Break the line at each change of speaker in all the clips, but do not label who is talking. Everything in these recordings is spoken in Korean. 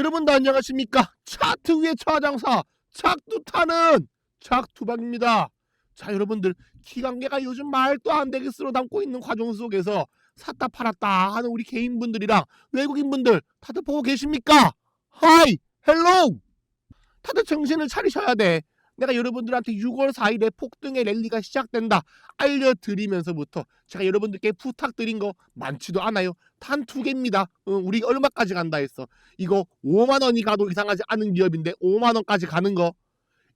여러분도 안녕하십니까? 차트 위의 차장사 착두타는 착두박입니다. 자 여러분들 기관계가 요즘 말도 안 되게 쓸어 담고 있는 과정 속에서 샀다 팔았다 하는 우리 개인분들이랑 외국인분들 다들 보고 계십니까? 하이 헬로우 다들 정신을 차리셔야 돼. 내가 여러분들한테 6월 4일에 폭등의 랠리가 시작된다 알려드리면서부터 제가 여러분들께 부탁드린 거 많지도 않아요. 단 두 개입니다. 어, 우리 얼마까지 간다 했어. 이거 5만 원이 가도 이상하지 않은 기업인데 5만 원까지 가는 거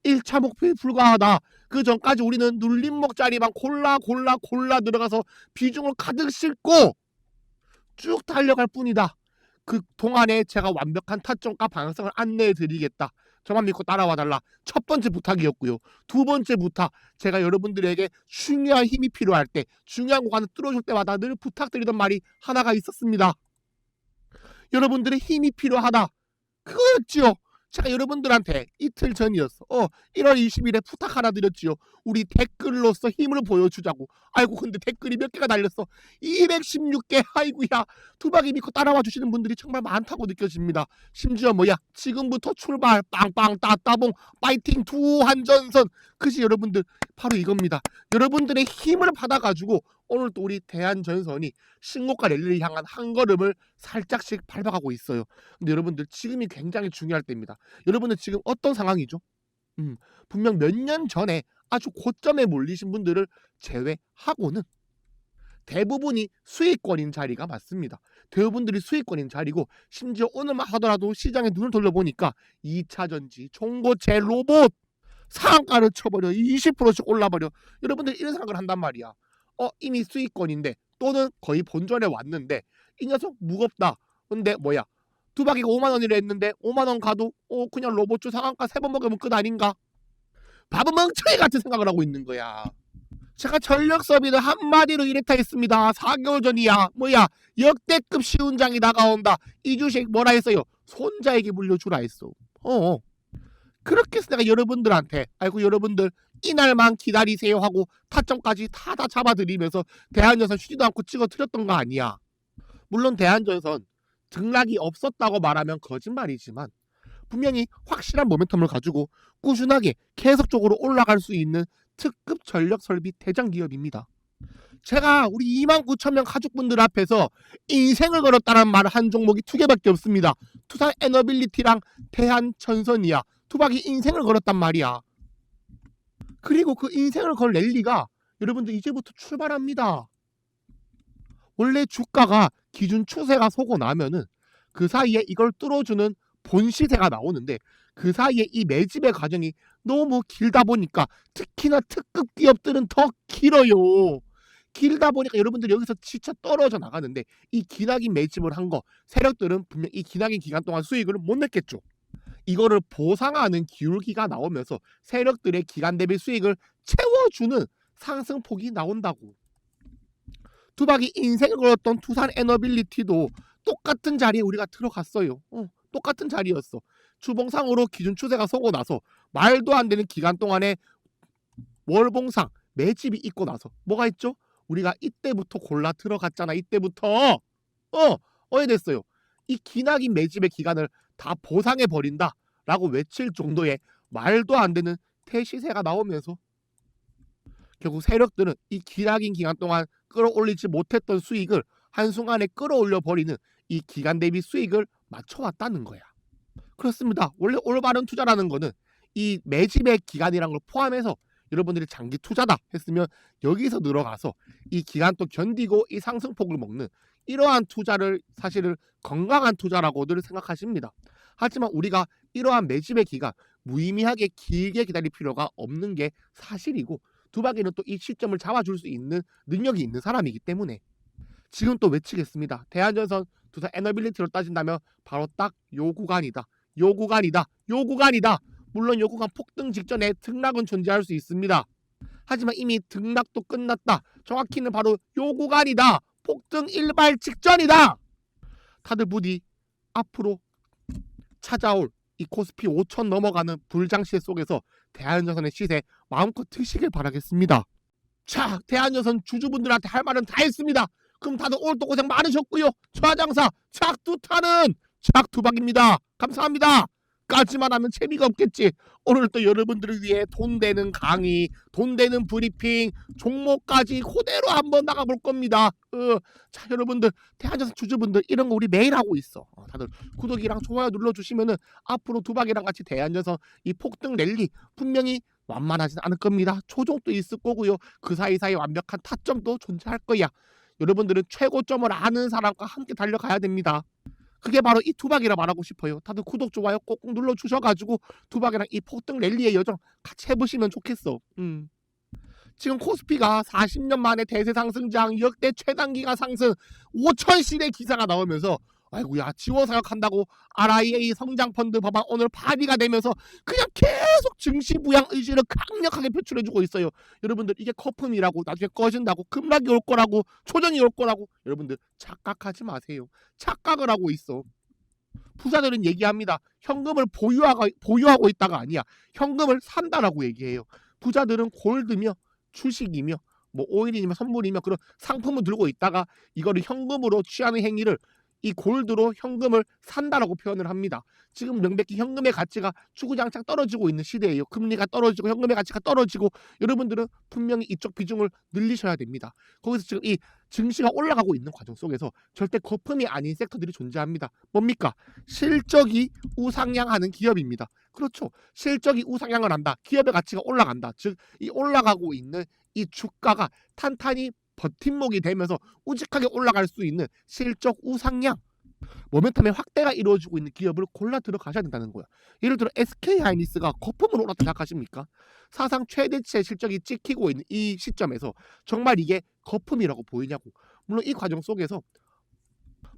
1차 목표에 불과하다. 그 전까지 우리는 눌림목자리만 골라 골라 골라 들어가서 비중을 가득 싣고 쭉 달려갈 뿐이다. 그 동안에 제가 완벽한 타점과 방향성을 안내해 드리겠다. 저만 믿고 따라와 달라. 첫 번째 부탁이었고요. 두 번째 부탁. 제가 여러분들에게 중요한 힘이 필요할 때, 중요한 구간을 뚫어줄 때마다 늘 부탁드리던 말이 하나가 있었습니다. 여러분들의 힘이 필요하다. 그거였지요. 제가 여러분들한테 이틀 전이었어. 어, 1월 20일에 부탁 하나 드렸지요. 우리 댓글로서 힘을 보여주자고. 아이고, 근데 댓글이 몇 개가 달렸어. 216개. 아이고야. 투박이 믿고 따라와 주시는 분들이 정말 많다고 느껴집니다. 심지어 뭐야? 지금부터 출발. 빵빵 따따봉. 파이팅 두 한전선. 그지 여러분들 바로 이겁니다. 여러분들의 힘을 받아가지고 오늘 또 우리 대한전선이 신고가 랠리를 향한 한 걸음을 살짝씩 밟아가고 있어요. 근데 여러분들 지금이 굉장히 중요할 때입니다. 여러분들 지금 어떤 상황이죠? 음, 분명 몇 년 전에 아주 고점에 몰리신 분들을 제외하고는 대부분이 수익권인 자리가 맞습니다. 대부분들이 수익권인 자리고 심지어 오늘만 하더라도 시장에 눈을 돌려보니까 2차 전지, 총고체, 로봇 상한가를 쳐버려 20%씩 올라버려 여러분들 이런 생각을 한단 말이야. 어 이미 수익권인데 또는 거의 본전에 왔는데 이 녀석 무겁다. 근데 뭐야 두박이가 5만 원이라 했는데 5만 원 가도 어 그냥 로봇주 상한가 세 번 먹으면 끝 아닌가? 바보 멍청이 같은 생각을 하고 있는 거야. 제가 전력 서비를 한마디로 이랬다 했습니다. 4개월 전이야. 뭐야 역대급 시운장이 다가온다. 이 주식 뭐라 했어요? 손자에게 물려주라 했어. 어. 그렇게 해서 내가 여러분들한테 아이고 여러분들 이날만 기다리세요 하고 타점까지 다 다 잡아드리면서 대한전선 쉬지도 않고 찍어 드렸던 거 아니야. 물론 대한전선 등락이 없었다고 말하면 거짓말이지만 분명히 확실한 모멘텀을 가지고 꾸준하게 계속적으로 올라갈 수 있는 특급 전력 설비 대장 기업입니다. 제가 우리 2만 9천 명 가족분들 앞에서 인생을 걸었다는 말 한 종목이 두 개밖에 없습니다. 투산 에너빌리티랑 대한전선이야. 투박이 인생을 걸었단 말이야. 그리고 그 인생을 걸 랠리가 여러분들 이제부터 출발합니다. 원래 주가가 기준 추세가 서고 나면은 그 사이에 이걸 뚫어주는 본 시세가 나오는데 그 사이에 이 매집의 과정이 너무 길다 보니까 특히나 특급 기업들은 더 길어요. 길다 보니까 여러분들이 여기서 지쳐 떨어져 나가는데 이 기나긴 매집을 한 거 세력들은 분명 이 기나긴 기간 동안 수익을 못 냈겠죠. 이거를 보상하는 기울기가 나오면서 세력들의 기간 대비 수익을 채워주는 상승폭이 나온다고. 두박이 인생을 걸었던 투산 에너빌리티도 똑같은 자리에 우리가 들어갔어요. 어, 똑같은 자리였어. 주봉상으로 기준 추세가 서고 나서 말도 안 되는 기간 동안에 월봉상 매집이 있고 나서 뭐가 있죠? 우리가 이때부터 골라 들어갔잖아. 이때부터 어 어에 됐어요. 이 기나긴 매집의 기간을 다 보상해 버린다 라고 외칠 정도의 말도 안 되는 태시세가 나오면서 결국 세력들은 이 기나긴 기간 동안 끌어올리지 못했던 수익을 한순간에 끌어올려 버리는 이 기간 대비 수익을 맞춰왔다는 거야. 그렇습니다. 원래 올바른 투자라는 거는 이 매집의 기간이란 걸 포함해서 여러분들이 장기 투자다 했으면 여기서 들어가서 이 기간 또 견디고 이 상승폭을 먹는 이러한 투자를 사실은 건강한 투자라고들 생각하십니다. 하지만 우리가 이러한 매집의 기간 무의미하게 길게 기다릴 필요가 없는 게 사실이고 두박이는 또 이 시점을 잡아줄 수 있는 능력이 있는 사람이기 때문에 지금 또 외치겠습니다. 대한전선 두산 에너빌리티로 따진다면 바로 딱 요 구간이다. 요 구간이다. 요 구간이다. 물론 요 구간 폭등 직전에 등락은 존재할 수 있습니다. 하지만 이미 등락도 끝났다. 정확히는 바로 요 구간이다. 폭등 일발 직전이다. 다들 부디 앞으로 찾아올 이 코스피 5천 넘어가는 불장시 속에서 대한전선의 시세 마음껏 드시길 바라겠습니다. 자, 대한전선 주주분들한테 할 말은 다 했습니다. 그럼 다들 오늘 또 고생 많으셨고요. 좌장사 착두타는 착투박입니다. 감사합니다. 까지만 하면 재미가 없겠지. 오늘 또 여러분들을 위해 돈 되는 강의, 돈 되는 브리핑, 종목까지 그대로 한번 나가볼 겁니다. 어, 자 여러분들 대한전선 주주분들 이런 거 우리 매일 하고 있어. 어, 다들 구독이랑 좋아요 눌러주시면은 앞으로 두박이랑 같이 대한전선 이 폭등 랠리 분명히 완만하진 않을 겁니다. 조정도 있을 거고요. 그 사이사이 완벽한 타점도 존재할 거야. 여러분들은 최고점을 아는 사람과 함께 달려가야 됩니다. 그게 바로 이 투박이라 말하고 싶어요. 다들 구독, 좋아요 꼭꼭 눌러 주셔가지고 투박이랑 이 폭등 랠리의 여정 같이 해보시면 좋겠어. 음. 지금 코스피가 40년 만에 대세 상승장 역대 최단기가 상승 5천 실의 기사가 나오면서 아이고야 지원 사격한다고 RIA 성장 펀드 법안 오늘 발의가 되면서 그냥 계속 증시 부양 의지를 강력하게 표출해주고 있어요. 여러분들 이게 거품이라고 나중에 꺼진다고 급락이 올 거라고 초전이 올 거라고 여러분들 착각하지 마세요. 착각을 하고 있어. 부자들은 얘기합니다. 현금을 보유하고, 보유하고 있다가 아니야. 현금을 산다라고 얘기해요. 부자들은 골드며 주식이며 뭐 오일이며 선물이며 그런 상품을 들고 있다가 이거를 현금으로 취하는 행위를 이 골드로 현금을 산다라고 표현을 합니다. 지금 명백히 현금의 가치가 주구장창 떨어지고 있는 시대예요. 금리가 떨어지고 현금의 가치가 떨어지고 여러분들은 분명히 이쪽 비중을 늘리셔야 됩니다. 거기서 지금 이 증시가 올라가고 있는 과정 속에서 절대 거품이 아닌 섹터들이 존재합니다. 뭡니까? 실적이 우상향하는 기업입니다. 그렇죠. 실적이 우상향을 한다. 기업의 가치가 올라간다. 즉 이 올라가고 있는 이 주가가 탄탄히 버팀목이 되면서 우직하게 올라갈 수 있는 실적 우상향 모멘텀의 확대가 이루어지고 있는 기업을 골라 들어가셔야 된다는 거야. 예를 들어 SK 하이닉스가 거품으로 올랐다 생각하십니까? 사상 최대치의 실적이 찍히고 있는 이 시점에서 정말 이게 거품이라고 보이냐고. 물론 이 과정 속에서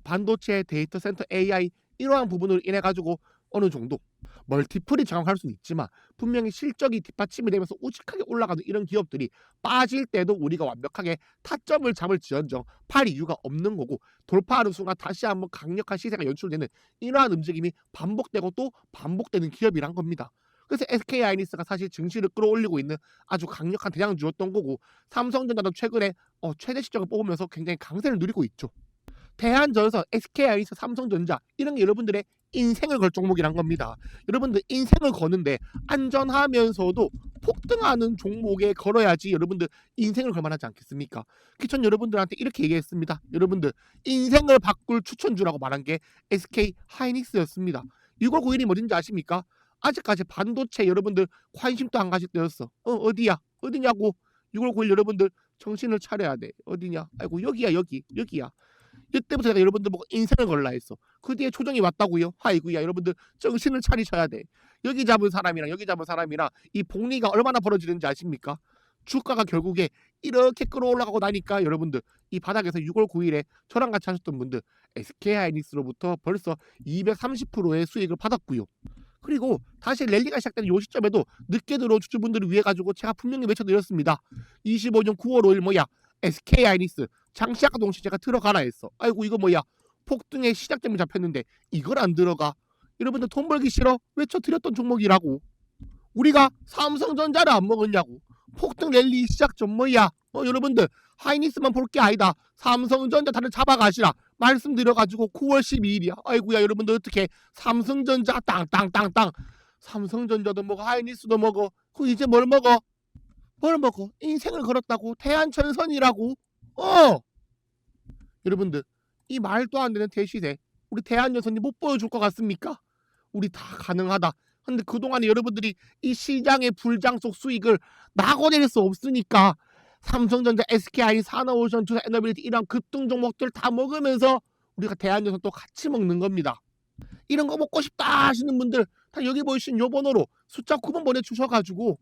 반도체, 데이터 센터, AI 이러한 부분으로 인해 가지고 어느 정도 멀티플이 정확할 수는 있지만 분명히 실적이 뒷받침이 되면서 우직하게 올라가는 이런 기업들이 빠질 때도 우리가 완벽하게 타점을 잡을 지언정 팔 이유가 없는 거고 돌파하는 순간 다시 한번 강력한 시세가 연출되는 이러한 움직임이 반복되고 또 반복되는 기업이란 겁니다. 그래서 SK 하이닉스가 사실 증시를 끌어올리고 있는 아주 강력한 대장주였던 거고 삼성전자도 최근에 어, 최대 시적을 뽑으면서 굉장히 강세를 누리고 있죠. 대한전선, SK 하이닉스, 삼성전자 이런 게 여러분들의 인생을 걸 종목이란 겁니다. 여러분들 인생을 거는데 안전하면서도 폭등하는 종목에 걸어야지 여러분들 인생을 걸만하지 않겠습니까? 그전 여러분들한테 이렇게 얘기했습니다. 여러분들 인생을 바꿀 추천주라고 말한 게 SK 하이닉스였습니다. 6월 9일이 뭐든지 아십니까? 아직까지 반도체 여러분들 관심도 안 가질 때였어. 어 어디야? 어디냐고? 6월 9일 여러분들 정신을 차려야 돼. 어디냐? 아이고 여기야 여기 여기야. 이때부터 내가 여러분들 보고 인생을 걸라 했어. 그 뒤에 초정이 왔다고요? 아이고야 여러분들 정신을 차리셔야 돼. 여기 잡은 사람이랑 여기 잡은 사람이랑 이 복리가 얼마나 벌어지는지 아십니까? 주가가 결국에 이렇게 끌어올라가고 나니까 여러분들 이 바닥에서 6월 9일에 저랑 같이 하셨던 분들 SK 하이닉스로부터 벌써 230%의 수익을 받았고요. 그리고 다시 랠리가 시작되는 이 시점에도 늦게 들어온 주주분들을 위해 가지고 제가 분명히 외쳐드렸습니다. 25년 9월 5일 뭐야? SK 하이닉스 장시작과 동시에 제가 들어가라 했어. 아이고 이거 뭐야? 폭등의 시작점이 잡혔는데 이걸 안 들어가? 여러분들 돈 벌기 싫어? 외쳐드렸던 종목이라고. 우리가 삼성전자를 안 먹었냐고. 폭등 랠리 시작점 뭐야? 어 여러분들 하이닉스만 볼 게 아니다. 삼성전자 다들 잡아가시라. 말씀드려가지고 9월 12일이야. 아이고야 여러분들 어떻게 삼성전자 땅땅땅땅. 삼성전자도 먹어 하이닉스도 먹어. 그 이제 뭘 먹어? 뭘 먹어? 인생을 걸었다고 대한전선이라고. 어. 여러분들 이 말도 안 되는 대시세 우리 대한전선이 못 보여줄 것 같습니까? 우리 다 가능하다. 근데 그동안에 여러분들이 이 시장의 불장 속 수익을 낙오낼 수 없으니까 삼성전자, SKI, 산업오션, 투자, 에너빌리티 이런 급등 종목들 다 먹으면서 우리가 대한전선 또 같이 먹는 겁니다. 이런 거 먹고 싶다 하시는 분들 다 여기 보이신 요 번호로 숫자 9번 보내주셔가지고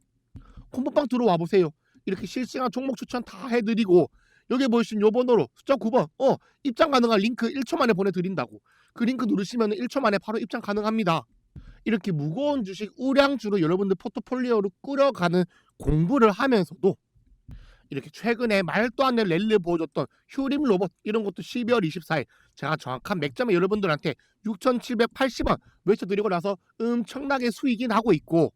콤보빵 들어와 보세요. 이렇게 실시간 종목 추천 다 해드리고 여기 보이신 요 번호로 숫자 9번 어 입장 가능한 링크 1초 만에 보내드린다고 그 링크 누르시면 1초 만에 바로 입장 가능합니다. 이렇게 무거운 주식 우량주로 여러분들 포트폴리오로 끌어가는 공부를 하면서도 이렇게 최근에 말도 안 되는 랠리를 보여줬던 휴림 로봇 이런 것도 12월 24일 제가 정확한 맥점에 여러분들한테 6,780원 외쳐드리고 나서 엄청나게 수익이 나고 있고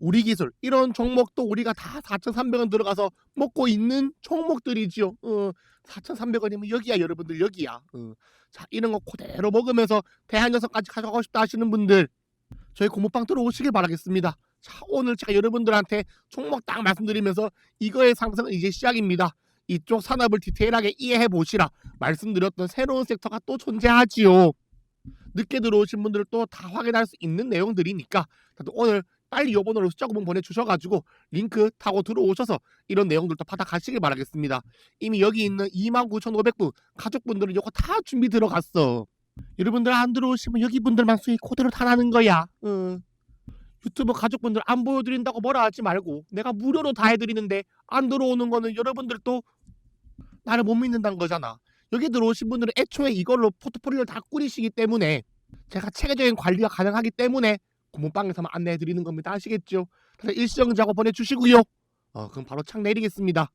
우리 기술 이런 종목도 우리가 다 4,300원 들어가서 먹고 있는 종목들이지요. 어, 4,300원이면 여기야 여러분들 여기야. 어, 자 이런 거 그대로 먹으면서 대한여성까지 가져가고 싶다 하시는 분들 저희 고모빵 들어오시길 바라겠습니다. 자 오늘 제가 여러분들한테 종목 딱 말씀드리면서 이거의 상승은 이제 시작입니다. 이쪽 산업을 디테일하게 이해해 보시라 말씀드렸던 새로운 섹터가 또 존재하지요. 늦게 들어오신 분들 또 다 확인할 수 있는 내용들이니까 오늘 빨리 요번으로 숫자 구문 보내주셔가지고 링크 타고 들어오셔서 이런 내용들도 받아가시길 바라겠습니다. 이미 여기 있는 29,500분 가족분들은 이거 다 준비 들어갔어. 여러분들 안 들어오시면 여기 분들만 수익 그대로 다 나는 거야. 응. 유튜브 가족분들 안 보여드린다고 뭐라 하지 말고 내가 무료로 다 해드리는데 안 들어오는 거는 여러분들도 나를 못 믿는다는 거잖아. 여기 들어오신 분들은 애초에 이걸로 포트폴리오를 다 꾸리시기 때문에 제가 체계적인 관리가 가능하기 때문에 고문방에서만 안내해 드리는 겁니다. 아시겠죠? 그래서 일시정지하고 보내주시고요. 어, 그럼 바로 창 내리겠습니다.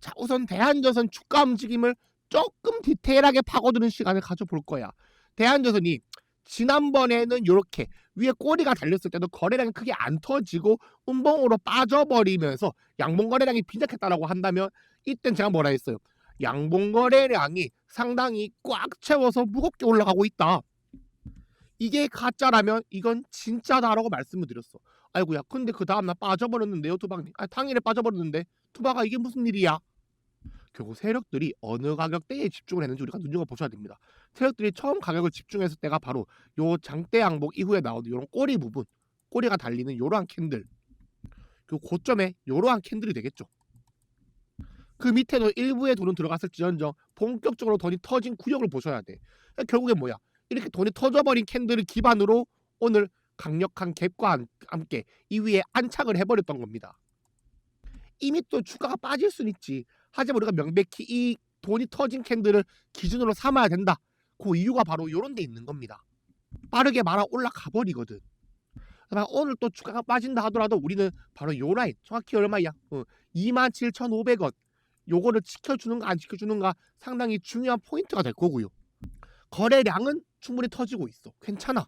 자, 우선 대한저선 주가 움직임을 조금 디테일하게 파고드는 시간을 가져볼 거야. 대한저선이 지난번에는 이렇게 위에 꼬리가 달렸을 때도 거래량이 크게 안 터지고 운봉으로 빠져버리면서 양봉 거래량이 빈약했다라고 한다면 이땐 제가 뭐라 했어요? 양봉 거래량이 상당히 꽉 채워서 무겁게 올라가고 있다. 이게 가짜라면 이건 진짜다라고 말씀을 드렸어. 아이고야, 근데 그 다음날 빠져버렸는데요, 투박님. 아, 당일에 빠져버렸는데 투박아 이게 무슨 일이야? 결국 세력들이 어느 가격대에 집중을 했는지 우리가 눈여겨 보셔야 됩니다. 세력들이 처음 가격을 집중했을 때가 바로 요 장대 양복 이후에 나오는 요런 꼬리 부분, 꼬리가 달리는 요러한 캔들. 그 고점에 요러한 캔들이 되겠죠. 그 밑에도 일부의 돈은 들어갔을지언정 본격적으로 돈이 터진 구역을 보셔야 돼. 결국에 뭐야? 이렇게 돈이 터져버린 캔들을 기반으로 오늘 강력한 갭과 함- 함께 이 위에 안착을 해버렸던 겁니다. 이미 또 주가가 빠질 수는 있지. 하지만 우리가 명백히 이 돈이 터진 캔들을 기준으로 삼아야 된다. 그 이유가 바로 이런 데 있는 겁니다. 빠르게 말아 올라가 버리거든. 오늘 또 주가가 빠진다 하더라도 우리는 바로 요 라인 정확히 얼마야? 어, 27,500원. 요거를 지켜주는가 안 지켜주는가 상당히 중요한 포인트가 될 거고요. 거래량은 충분히 터지고 있어. 괜찮아.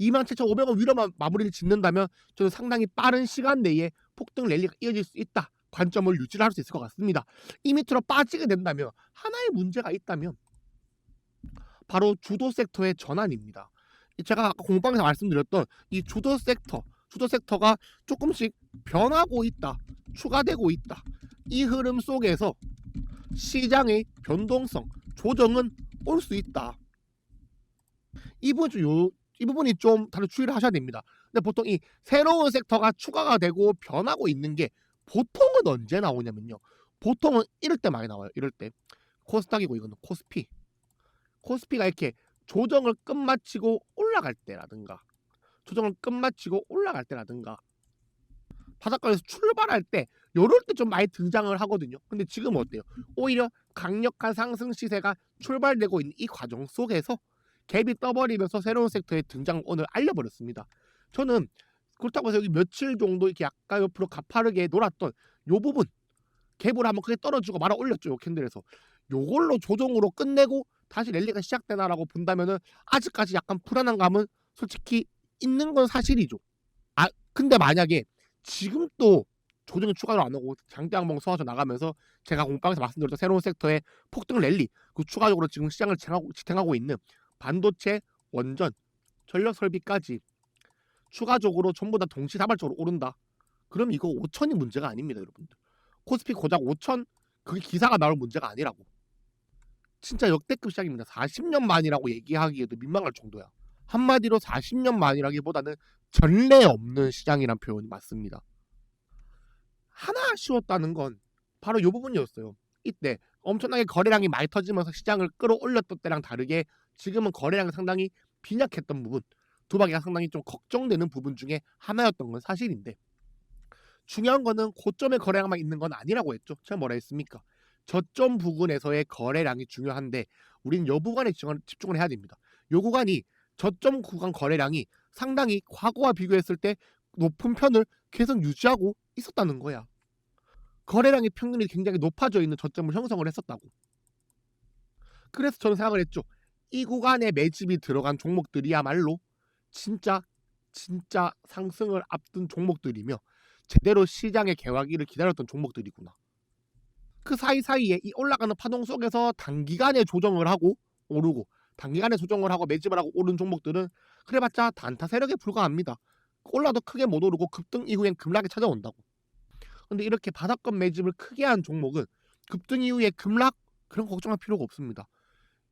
27,500원 위로만 마무리를 짓는다면 저는 상당히 빠른 시간 내에 폭등 랠리가 이어질 수 있다. 관점을 유지를 할 수 있을 것 같습니다. 이 밑으로 빠지게 된다면 하나의 문제가 있다면 바로 주도 섹터의 전환입니다. 제가 아까 공방에서 말씀드렸던 이 주도 섹터, 주도 섹터가 조금씩 변하고 있다, 추가되고 있다. 이 흐름 속에서 시장의 변동성, 조정은 올 수 있다. 이 부분 좀 요, 이 부분이 좀 다들 주의를 하셔야 됩니다. 근데 보통 이 새로운 섹터가 추가가 되고 변하고 있는 게 보통은 언제 나오냐면요. 보통은 이럴 때 많이 나와요. 이럴 때 코스닥이고 이거는 코스피. 코스피가 이렇게 조정을 끝마치고 올라갈 때라든가 조정을 끝마치고 올라갈 때라든가 바닷가에서 출발할 때 요럴 때 좀 많이 등장을 하거든요. 근데 지금 어때요? 오히려 강력한 상승 시세가 출발되고 있는 이 과정 속에서 갭이 떠버리면서 새로운 섹터의 등장 오늘 알려버렸습니다. 저는 그렇다고 해서 여기 며칠 정도 이렇게 약간 옆으로 가파르게 놀았던 요 부분 갭을 한번 크게 떨어지고 말아 올렸죠. 요 캔들에서 요걸로 조정으로 끝내고 다시 랠리가 시작되나라고 본다면은 아직까지 약간 불안한 감은 솔직히 있는 건 사실이죠. 아 근데 만약에 지금 또 조정이 추가로 안 오고 장대 항목 소화져 나가면서 제가 공방에서 말씀드렸던 새로운 섹터의 폭등 랠리 그 추가적으로 지금 시장을 지탱하고, 지탱하고 있는 반도체, 원전, 전력 설비까지 추가적으로 전부 다 동시다발적으로 오른다. 그럼 이거 5천이 문제가 아닙니다, 여러분들. 코스피 고작 5천 그게 기사가 나올 문제가 아니라고. 진짜 역대급 시장입니다. 40년 만이라고 얘기하기에도 민망할 정도야. 한마디로 40년 만이라기보다는 전례 없는 시장이란 표현이 맞습니다. 하나 아쉬웠다는 건 바로 이 부분이었어요. 이때 엄청나게 거래량이 많이 터지면서 시장을 끌어올렸던 때랑 다르게 지금은 거래량이 상당히 빈약했던 부분, 도박이 상당히 좀 걱정되는 부분 중에 하나였던 건 사실인데 중요한 거는 고점의 거래량만 있는 건 아니라고 했죠. 제가 뭐라 했습니까? 저점 부근에서의 거래량이 중요한데 우리는 요 구간에 집중을 해야 됩니다. 요 구간이 저점 구간 거래량이 상당히 과거와 비교했을 때 높은 편을 계속 유지하고 있었다는 거야. 거래량의 평균이 굉장히 높아져 있는 저점을 형성을 했었다고. 그래서 저는 생각을 했죠. 이 구간에 매집이 들어간 종목들이야말로 진짜 진짜 상승을 앞둔 종목들이며 제대로 시장의 개화기를 기다렸던 종목들이구나. 그 사이사이에 이 올라가는 파동 속에서 단기간에 조정을 하고 오르고 단기간에 조정을 하고 매집을 하고 오른 종목들은 그래봤자 단타 세력에 불과합니다. 올라도 크게 못 오르고 급등 이후엔 급락이 찾아온다고. 근데 이렇게 바닥권 매집을 크게 한 종목은 급등 이후에 급락 그런 거 걱정할 필요가 없습니다.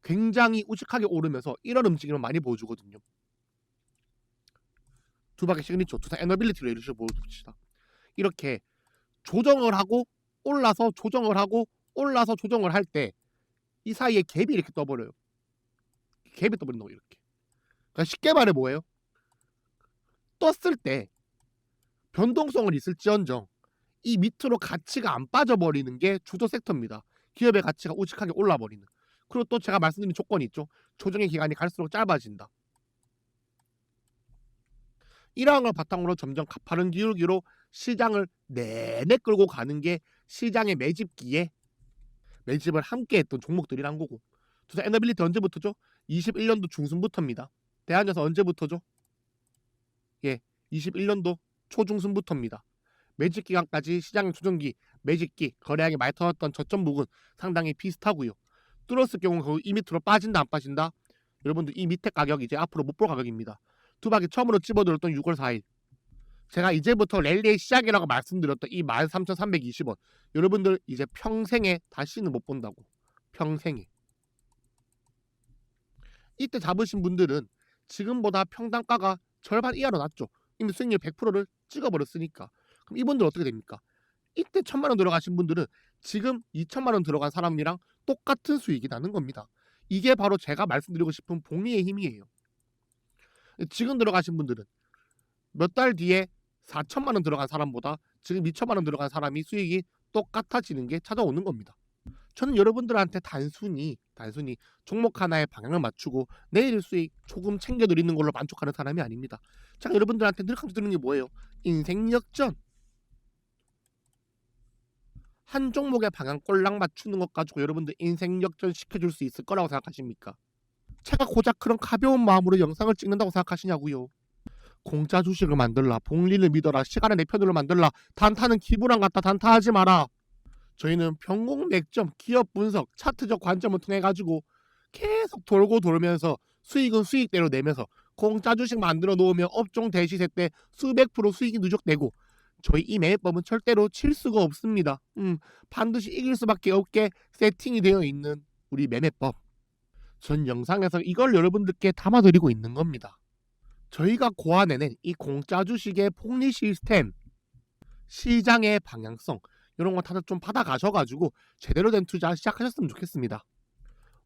굉장히 우직하게 오르면서 이런 움직임을 많이 보여주거든요. 두 바퀴 시그니처, 두사 에너빌리티 레이를 보여줍시다. 이렇게 조정을 하고 올라서 조정을 하고 올라서 조정을 할 때 이 사이에 갭이 이렇게 떠버려요. 갭이 떠버린다고 이렇게. 그러니까 쉽게 말해 뭐예요? 떴을 때 변동성을 있을지언정 이 밑으로 가치가 안 빠져버리는 게 주도 섹터입니다. 기업의 가치가 우직하게 올라버리는. 그리고 또 제가 말씀드린 조건이 있죠. 조정의 기간이 갈수록 짧아진다. 이러한 걸 바탕으로 점점 가파른 기울기로 시장을 내내 끌고 가는 게 시장의 매집기에 매집을 함께 했던 종목들이란 거고. 두사 에너빌리티 언제부터죠? 21년도 중순부터입니다. 대한에서 언제부터죠? 예, 21년도 초중순부터입니다. 매집 기간까지 시장의 조정기, 매집기, 거래량이 많이 터졌던 저점 부분 상당히 비슷하고요. 뚫었을 경우 거이 밑으로 빠진다 안 빠진다? 여러분들 이 밑에 가격 이제 앞으로 못 볼 가격입니다. 두박이 처음으로 집어들었던 6월 4일. 제가 이제부터 랠리의 시작이라고 말씀드렸던 이 13,320원. 여러분들 이제 평생에 다시는 못 본다고. 평생에. 이때 잡으신 분들은 지금보다 평단가가 절반 이하로 났죠. 이미 수익률 100%를 찍어버렸으니까. 그럼 이분들 어떻게 됩니까? 이때 천만 원 들어가신 분들은 지금 2천만 원 들어간 사람이랑 똑같은 수익이 나는 겁니다. 이게 바로 제가 말씀드리고 싶은 복리의 힘이에요. 지금 들어가신 분들은 몇 달 뒤에 4천만 원 들어간 사람보다 지금 2천만 원 들어간 사람이 수익이 똑같아지는 게 찾아오는 겁니다. 저는 여러분들한테 단순히 단순히 종목 하나에 방향을 맞추고 내일 수익 조금 챙겨드리는 걸로 만족하는 사람이 아닙니다. 제가 여러분들한테 늘 강조드리는 게 뭐예요? 인생 역전. 한 종목의 방향 꼴랑 맞추는 것 가지고 여러분들 인생 역전 시켜줄 수 있을 거라고 생각하십니까? 제가 고작 그런 가벼운 마음으로 영상을 찍는다고 생각하시냐고요. 공짜 주식을 만들라, 복리를 믿어라, 시간의 내 편으로 만들라, 단타는 기부랑 같다, 단타하지 마라. 저희는 병공 맥점, 기업 분석, 차트적 관점을 통해 가지고 계속 돌고 돌면서 수익은 수익대로 내면서 공짜 주식 만들어 놓으면 업종 대시세 때 수백 프로 수익이 누적되고 저희 이 매매법은 절대로 칠 수가 없습니다. 음, 반드시 이길 수밖에 없게 세팅이 되어 있는 우리 매매법. 전 영상에서 이걸 여러분들께 담아드리고 있는 겁니다. 저희가 고안해낸 이 공짜 주식의 복리 시스템, 시장의 방향성 이런 거 다들 좀 받아가셔가지고 제대로 된 투자 시작하셨으면 좋겠습니다.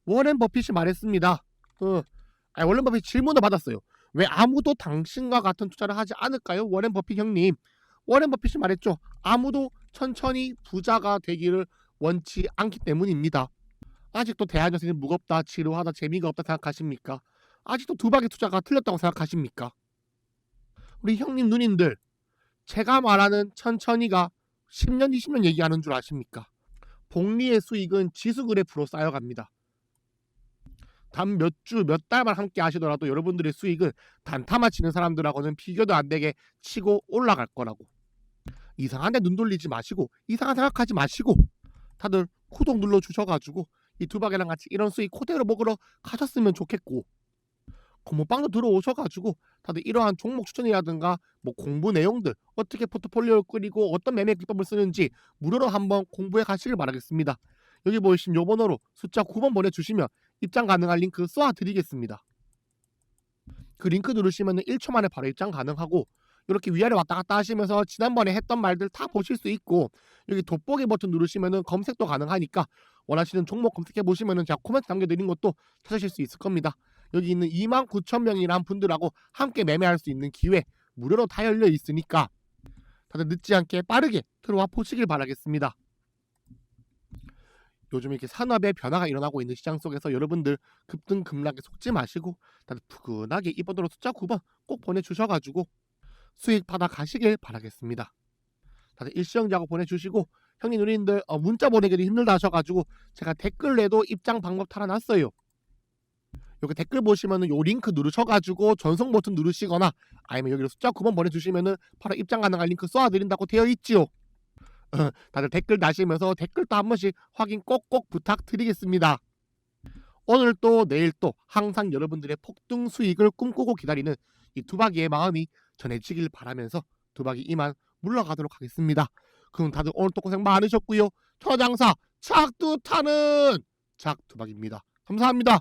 워렌 버핏이 말했습니다. 어, 아니, 워렌 버핏 질문을 받았어요. 왜 아무도 당신과 같은 투자를 하지 않을까요? 워렌 버핏 형님. 워렌 버핏이 말했죠. 아무도 천천히 부자가 되기를 원치 않기 때문입니다. 아직도 대한여생이 무겁다, 지루하다, 재미가 없다 생각하십니까? 아직도 두 방의 투자가 틀렸다고 생각하십니까? 우리 형님 누님들, 제가 말하는 천천히가 10년, 20년 얘기하는 줄 아십니까? 복리의 수익은 지수 그래프로 쌓여갑니다. 단 몇 주, 몇 달만 함께 하시더라도 여러분들의 수익은 단타만 치는 사람들하고는 비교도 안 되게 치고 올라갈 거라고. 이상한 데 눈 돌리지 마시고, 이상한 생각하지 마시고, 다들 구독 눌러 주셔가지고 이 두박이랑 같이 이런 수익 코대로 먹으러 가셨으면 좋겠고 고모빵도 들어오셔가지고 다들 이러한 종목 추천이라든가 뭐 공부 내용들 어떻게 포트폴리오를 꾸리고 어떤 매매 기법을 쓰는지 무료로 한번 공부해 가시길 바라겠습니다. 여기 보이신 요 번호로 숫자 9번 보내주시면 입장 가능한 링크 쏘아드리겠습니다. 그 링크 누르시면 1초 만에 바로 입장 가능하고 이렇게 위아래 왔다 갔다 하시면서 지난번에 했던 말들 다 보실 수 있고 여기 돋보기 버튼 누르시면 검색도 가능하니까 원하시는 종목 검색해 보시면 제가 코멘트 남겨드린 것도 찾으실 수 있을 겁니다. 여기 있는 2만 9천 명이란 분들하고 함께 매매할 수 있는 기회 무료로 다 열려 있으니까 다들 늦지 않게 빠르게 들어와 보시길 바라겠습니다. 요즘 이렇게 산업의 변화가 일어나고 있는 시장 속에서 여러분들 급등 급락에 속지 마시고 다들 푸근하게 이번으로 숫자 9번 꼭 보내주셔가지고 수익 받아 가시길 바라겠습니다. 다들 일시정 작업 보내주시고 형님 누님들 어, 문자 보내기도 힘들다 하셔가지고 제가 댓글에도 입장 방법 달아놨어요. 여기 댓글 보시면은 요 링크 누르셔가지고 전송 버튼 누르시거나 아니면 여기로 숫자 9번 보내주시면은 바로 입장 가능한 링크 쏘아드린다고 되어 있지요. 어, 다들 댓글 다시면서 댓글도 한 번씩 확인 꼭꼭 부탁드리겠습니다. 오늘 또 내일 또 항상 여러분들의 폭등 수익을 꿈꾸고 기다리는 이 두박이의 마음이 전해지길 바라면서 두박이 이만 물러가도록 하겠습니다. 그럼 다들 오늘 또 고생 많으셨고요. 초장사 착두 타는 작두박입니다. 감사합니다.